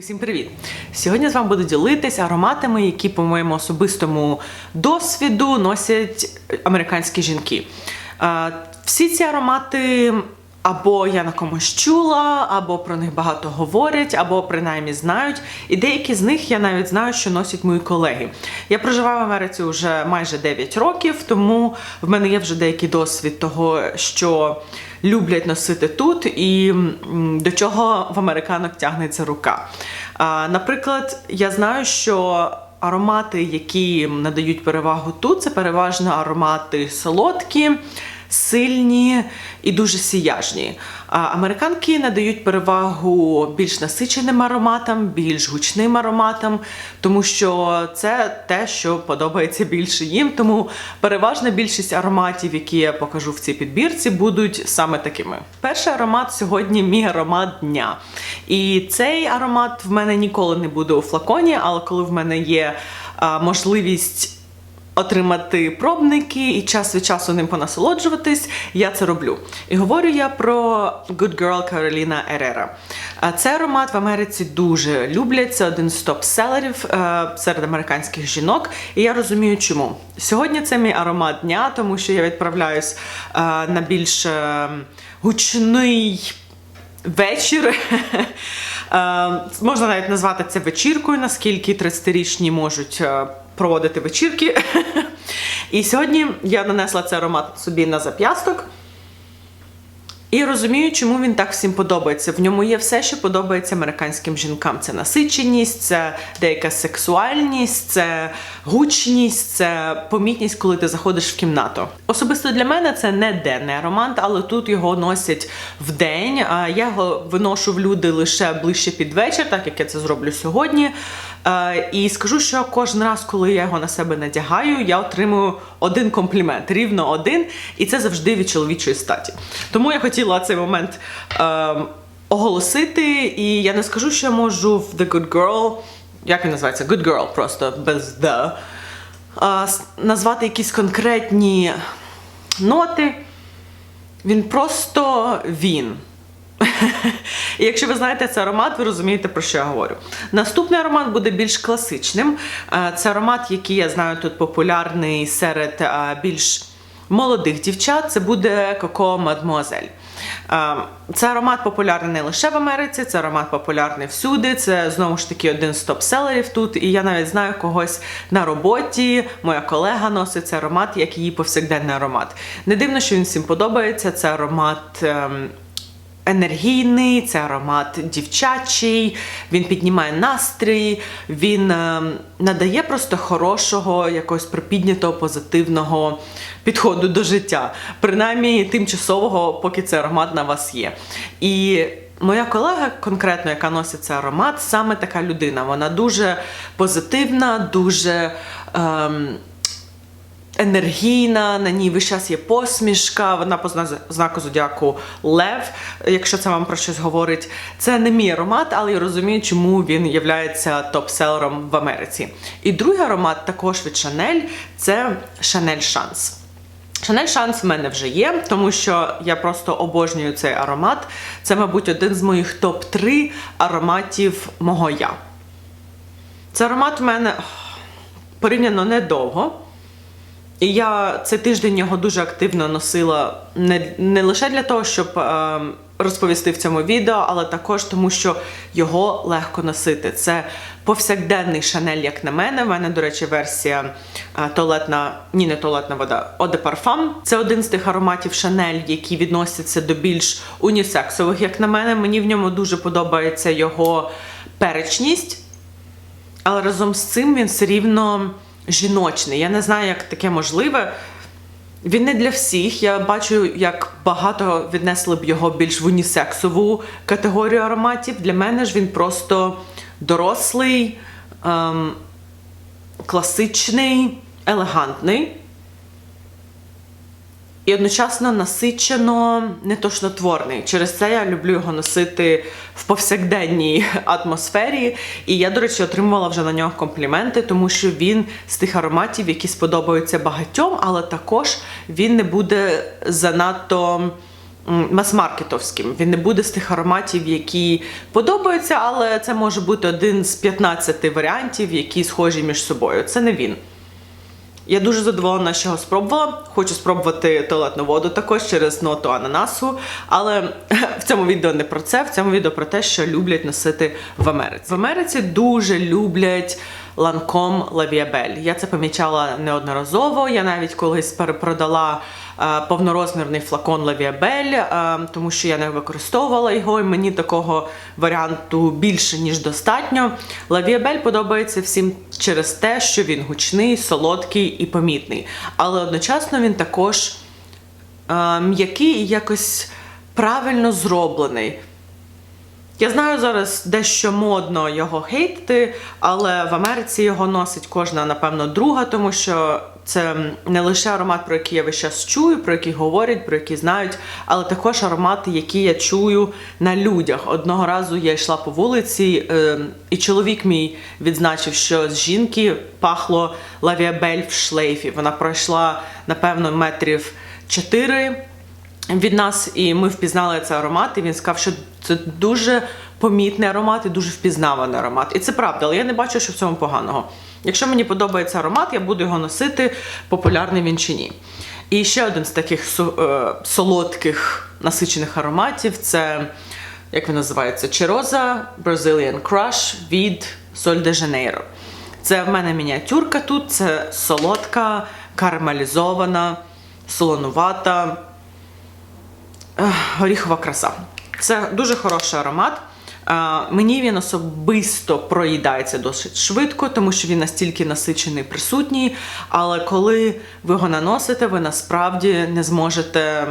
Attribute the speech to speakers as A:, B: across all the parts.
A: Усім привіт! Сьогодні з вами буду ділитися ароматами, які, по моєму особистому досвіду, носять американські жінки. Всі ці аромати або я на комусь чула, або про них багато говорять, або принаймні знають. І деякі з них я навіть знаю, що носять мої колеги. Я проживаю в Америці вже майже 9 років, тому в мене є вже деякий досвід того, що люблять носити тут, і до чого в американок тягнеться рука. Наприклад, я знаю, що аромати, які надають перевагу тут, це переважно аромати солодкі. Сильні і дуже сіяжні. Американки надають перевагу більш насиченим ароматам, більш гучним ароматам, тому що це те, що подобається більше їм. Тому переважна більшість ароматів, які я покажу в цій підбірці, будуть саме такими. Перший аромат сьогодні мій аромат дня. І цей аромат в мене ніколи не буде у флаконі, але коли в мене є можливість отримати пробники і час від часу ним понасолоджуватись, я це роблю. І говорю я про Good Girl Кароліна Ерера. Цей аромат в Америці дуже люблять. Це один з топ-селерів е, серед американських жінок. І я розумію, чому. Сьогодні це мій аромат дня, тому що я відправляюсь е, на більш е, гучний вечір. Е, Можна навіть назвати це вечіркою, наскільки 30-річні можуть е, проводити вечірки. І сьогодні я нанесла цей аромат собі на зап'ясток. І розумію, чому він так всім подобається. В ньому є все, що подобається американським жінкам: це насиченість, це деяка сексуальність, це гучність, це помітність, коли ти заходиш в кімнату. Особисто для мене це не денний аромат, але тут його носять в день. А я його виношу в люди лише ближче під вечір, так як я це зроблю сьогодні. Е, І скажу, що кожен раз, коли я його на себе надягаю, я отримую один комплімент, рівно один, і це завжди від чоловічої статі. Тому я хотіла цей момент е, оголосити, і я не скажу, що я можу в The Good Girl, як він називається? Good Girl, просто без the, е, назвати якісь конкретні ноти. Він просто він. І якщо ви знаєте цей аромат, ви розумієте, про що я говорю. Наступний аромат буде більш класичним. Е, Це аромат, який я знаю тут популярний серед е, більш молодих дівчат. Це буде Coco Mademoiselle. Е, Це аромат популярний не лише в Америці, це аромат популярний всюди. Це знову ж таки один з топ-селерів тут. І я навіть знаю когось на роботі. Моя колега носить цей аромат, як її повсякденний аромат. Не дивно, що він всім подобається. Це аромат. Енергійний, це аромат дівчачий, він піднімає настрій, він е, надає просто хорошого, якогось припіднятого, позитивного підходу до життя, принаймні тимчасового, поки цей аромат на вас є. І Моя колега, конкретно, яка носить цей аромат, саме така людина. Вона дуже позитивна, дуже ем, енергійна, на ній весь час є посмішка, вона по знаку зодіаку Лев, якщо це вам про щось говорить. Це не мій аромат, але я розумію, чому він є топ-селером в Америці. І другий аромат також від Chanel – це Chanel Chance. Шанель Шанс в мене вже є, тому що я просто обожнюю цей аромат. Це, мабуть, один з моїх топ-3 ароматів мого я. Цей аромат в мене порівняно недовго. І я цей тиждень його дуже активно носила не, не лише для того, щоб е, розповісти в цьому відео, але також тому, що його легко носити. Це повсякденний шанель, як на мене. У мене, до речі, версія е, туалетна, ні, не туалетна вода, de Parfum. Це один з тих ароматів шанель, які відносяться до більш унісексових, як на мене. Мені в ньому дуже подобається його перечність. Але разом з цим він все рівно жіночний. Я не знаю, як таке можливе. Він не для всіх. Я бачу, як багато віднесли б його більш в унісексову категорію ароматів. Для мене ж він просто дорослий, ем, класичний, елегантний. І одночасно насичено нетошнотворний. Через це я люблю його носити в повсякденній атмосфері. І я, до речі, отримувала вже на нього компліменти, тому що він з тих ароматів, які сподобаються багатьом, але також він не буде занадто мас-маркетовським. Він не буде з тих ароматів, які подобаються, але це може бути один з 15 варіантів, які схожі між собою. Це не він. Я дуже задоволена, що його спробувала. Хочу спробувати туалетну воду також через ноту ананасу. Але в цьому відео не про це. В цьому відео про те, що люблять носити в Америці. В Америці дуже люблять ланком Лавіабель. Я це помічала неодноразово. Я навіть колись перепродала повнорозмірний флакон Лавіабель, е, тому що я не використовувала його, і мені такого варіанту більше ніж достатньо. Лавіабель подобається всім через те, що він гучний, солодкий і помітний. Але одночасно він також е, м'який і якось правильно зроблений. Я знаю зараз дещо модно його хейтити, але в Америці його носить кожна, напевно, друга, тому що це не лише аромат, про який я весь час чую, про який говорять, про який знають, але також аромати, які я чую на людях. Одного разу я йшла по вулиці, е, і чоловік мій відзначив, що з жінки пахло лавіабель в шлейфі. Вона пройшла, напевно, метрів чотири від нас, і ми впізнали цей аромат. І він сказав, що це дуже помітний аромат і дуже впізнаваний аромат. І це правда, але я не бачу, що в цьому поганого. Якщо мені подобається аромат, я буду його носити, популярний він чи ні. І ще один з таких е, солодких насичених ароматів це, як він називається, Чироза Brazilian Crush від Sol de Janeiro. Це в мене мініатюрка тут, це солодка, карамелізована, солонувата, горіхова краса. Це дуже хороший аромат. Мені він особисто проїдається досить швидко, тому що він настільки насичений, присутній. Але коли ви його наносите, ви насправді не зможете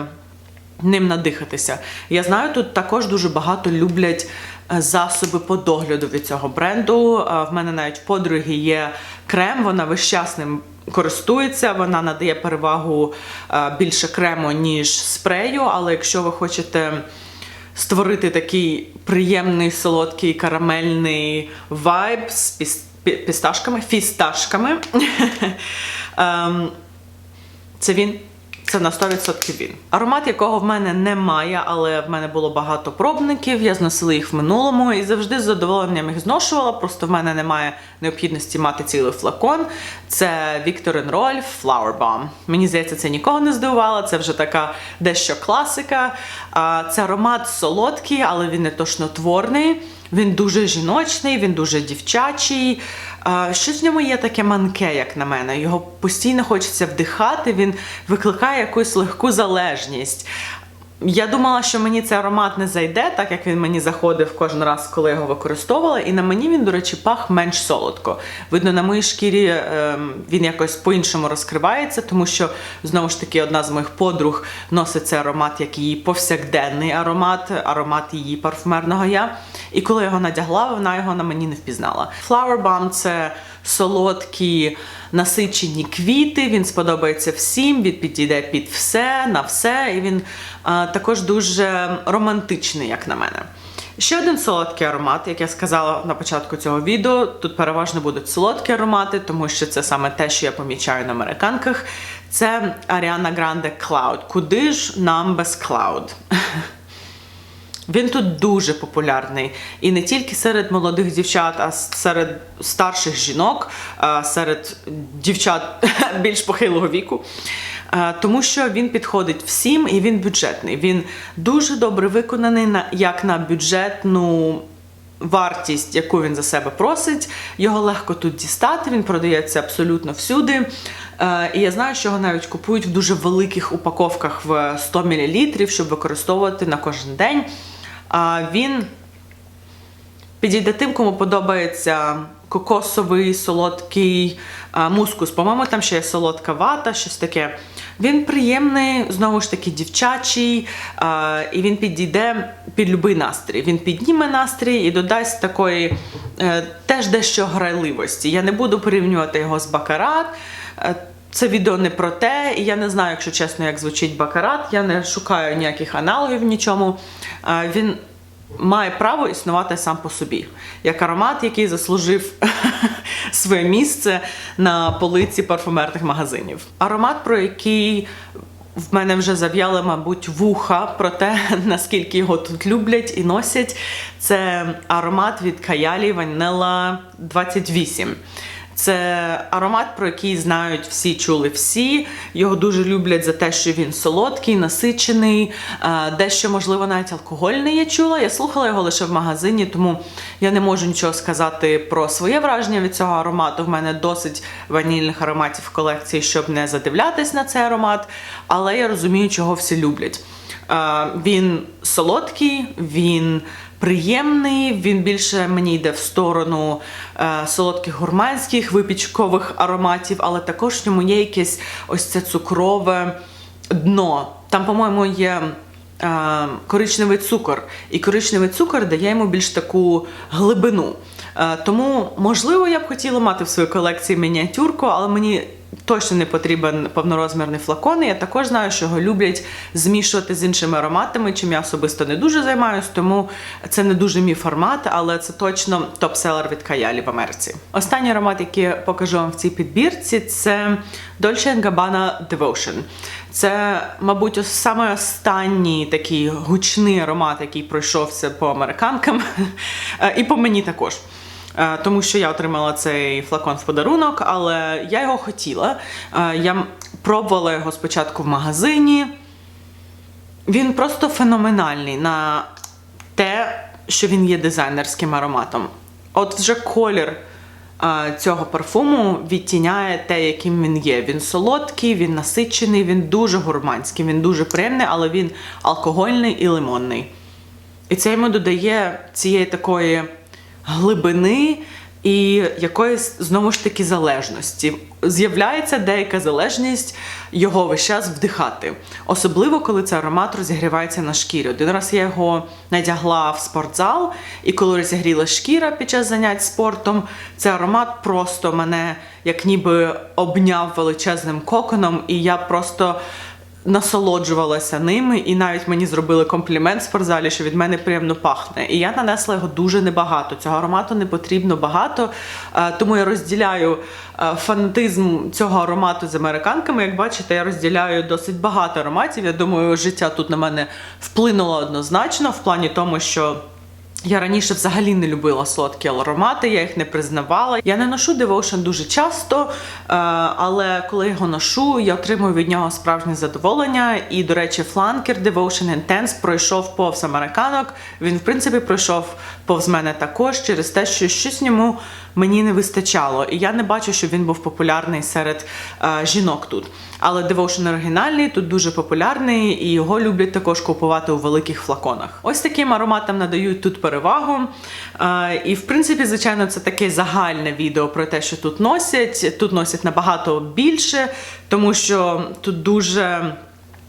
A: ним надихатися. Я знаю, тут також дуже багато люблять е, засоби по догляду від цього бренду. Е, В мене навіть подруги є крем, вона весь час ним користується, вона надає перевагу е, більше крему, ніж спрею. Але якщо ви хочете створити такий приємний, солодкий карамельний вайб з піс- пісташками, фісташками, ем, це він. Це на 100% він. Аромат, якого в мене немає, але в мене було багато пробників. Я зносила їх в минулому і завжди з задоволенням їх зношувала. Просто в мене немає необхідності мати цілий флакон. Це Victor Rolf Flower Bomb. Мені здається, це нікого не здивувало. Це вже така дещо класика. Це аромат солодкий, але він не тошнотворний. Він дуже жіночний, він дуже дівчачий. Щось в ньому є таке манке, як на мене. Його постійно хочеться вдихати, він викликає якусь легку залежність. Я думала, що мені цей аромат не зайде, так як він мені заходив кожен раз, коли його використовувала. І на мені він, до речі, пах менш солодко. Видно, на моїй шкірі ем, він якось по-іншому розкривається, тому що знову ж таки одна з моїх подруг носить цей аромат як її повсякденний аромат, аромат її парфумерного я. І коли його надягла, вона його на мені не впізнала. Flower це солодкі насичені квіти. Він сподобається всім, він підійде під все, на все, і він а, також дуже романтичний, як на мене. Ще один солодкий аромат, як я сказала на початку цього відео. Тут переважно будуть солодкі аромати, тому що це саме те, що я помічаю на американках. Це Ariana Grande Cloud. Куди ж нам без Cloud? Він тут дуже популярний і не тільки серед молодих дівчат, а серед старших жінок, серед дівчат більш похилого віку. Тому що він підходить всім і він бюджетний. Він дуже добре виконаний на як на бюджетну вартість, яку він за себе просить. Його легко тут дістати, він продається абсолютно всюди. Е, І я знаю, що його навіть купують в дуже великих упаковках в 100 мл, щоб використовувати на кожен день. Він підійде тим, кому подобається кокосовий, солодкий мускус. По-моєму, там ще є солодка вата, щось таке. Він приємний, знову ж таки, дівчачий, і він підійде під будь-який настрій. Він підніме настрій і додасть такої е, теж дещо грайливості. Я не буду порівнювати його з бакарат. Е, Це відео не про те, і я не знаю, якщо чесно, як звучить бакарат. Я не шукаю ніяких аналогів в нічому. Він має право існувати сам по собі, як аромат, який заслужив своє місце на полиці парфумерних магазинів. Аромат, про який в мене вже зав'яли, мабуть, вуха про те, наскільки його тут люблять і носять. Це аромат від Каялі Vanilla 28. Це аромат, про який знають всі, чули всі. Його дуже люблять за те, що він солодкий, насичений, е, дещо, можливо, навіть алкогольний я чула. Я слухала його лише в магазині, тому я не можу нічого сказати про своє враження від цього аромату. В мене досить ванільних ароматів в колекції, щоб не задивлятись на цей аромат. Але я розумію, чого всі люблять. Е, Він солодкий, він приємний, він більше мені йде в сторону е, солодких гурманських випічкових ароматів, але також в ньому є якесь ось це цукрове дно. Там, по-моєму, є. е, Коричневий цукор, і коричневий цукор дає йому більш таку глибину. Е, Тому, можливо, я б хотіла мати в своїй колекції мініатюрку, але мені точно не потрібен повнорозмірний флакон. Я також знаю, що його люблять змішувати з іншими ароматами, чим я особисто не дуже займаюсь, тому це не дуже мій формат, але це точно топ-селер від Каялі в Америці. Останній аромат, який я покажу вам в цій підбірці, це Dolce Gabbana Devotion. Це, мабуть, саме останній такий гучний аромат, який пройшовся по американкам, Е, і по мені також. Е, Тому що я отримала цей флакон в подарунок, але я його хотіла. Е, Я пробувала його спочатку в магазині. Він просто феноменальний на те, що він є дизайнерським ароматом. От вже колір е, цього парфуму відтіняє те, яким він є. Він солодкий, він насичений, він дуже гурманський, він дуже приємний, але він алкогольний і лимонний. І це йому додає цієї такої глибини і якоїсь знову ж таки залежності. З'являється деяка залежність його весь час вдихати, особливо коли цей аромат розігрівається на шкірі. Один раз я його надягла в спортзал, і коли розігріла шкіра під час занять спортом, цей аромат просто мене як ніби обняв величезним коконом, і я просто насолоджувалася ними, і навіть мені зробили комплімент в спортзалі, що від мене приємно пахне. І я нанесла його дуже небагато. Цього аромату не потрібно багато, е, тому я розділяю е, фанатизм цього аромату з американками. Як бачите, я розділяю досить багато ароматів. Я думаю, життя тут на мене вплинуло однозначно в плані тому, що. Я раніше взагалі не любила солодкі аромати, я їх не признавала. Я не ношу Devotion дуже часто, е, але коли його ношу, я отримую від нього справжнє задоволення. І, до речі, фланкер Devotion Intense пройшов повз американок. Він, в принципі, пройшов повз мене також через те, що щось йому мені не вистачало. І я не бачу, що він був популярний серед е, жінок тут. Але Devotion оригінальний, тут дуже популярний, і його люблять також купувати у великих флаконах. Ось таким ароматам надають тут перевагу. Е, і в принципі, звичайно, це таке загальне відео про те, що тут носять. Тут носять набагато більше, тому що тут дуже.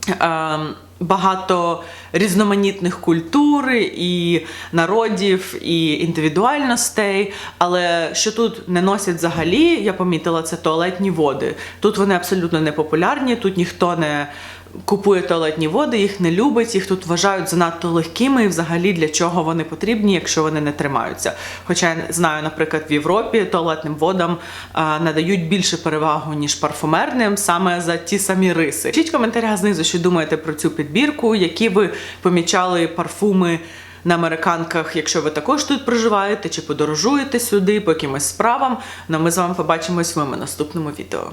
A: е, Багато різноманітних культур і народів, і індивідуальностей. Але що тут не носять взагалі, я помітила, це туалетні води. Тут вони абсолютно не популярні, тут ніхто не купує туалетні води, їх не любить, їх тут вважають занадто легкими і взагалі для чого вони потрібні, якщо вони не тримаються. Хоча я знаю, наприклад, в Європі туалетним водам надають більше перевагу, ніж парфумерним, саме за ті самі риси. Пишіть в коментарях знизу, що думаєте про цю підбірку, які ви помічали парфуми. На американках, якщо ви також тут проживаєте чи подорожуєте сюди по якимось справам, ну ми з вами побачимось в моєму наступному відео.